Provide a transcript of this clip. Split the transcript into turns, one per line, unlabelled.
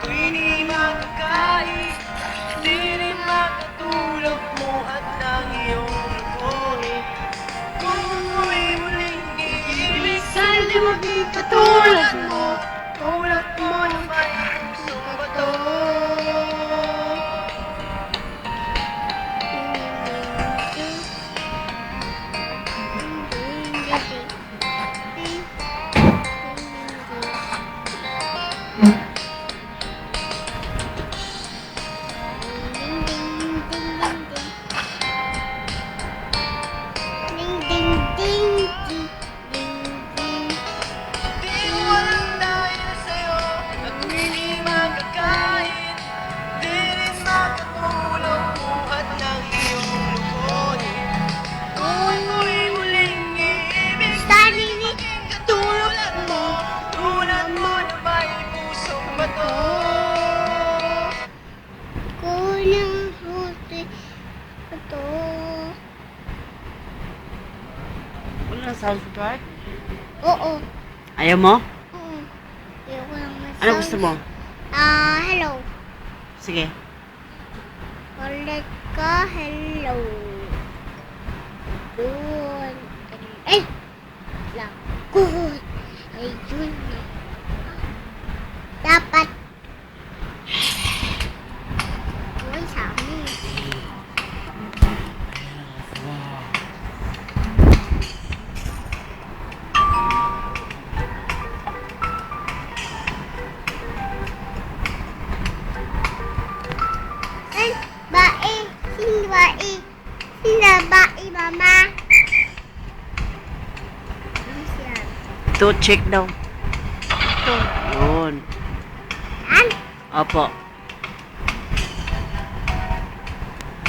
Ako'y makakain
Di rin makatulog mo at ang iyong lukunin Kung ako'y muling iibig
Sana'y
maging katulad mo. Tulad mo naman pusong bato
Kulang huti ito.
Wala na soundtrack?
Oo.
Ayaw mo?
Oo. Ayoko lang may
Ano gusto mo?
Ah, hello.
Sige.
Ulit ka, hello. Good. Ay! Lang. Good. Ayun dapat Ôi sao đi Bà y, xin bà y, xin là bà mama.
Tôi check
đâu.
Opo.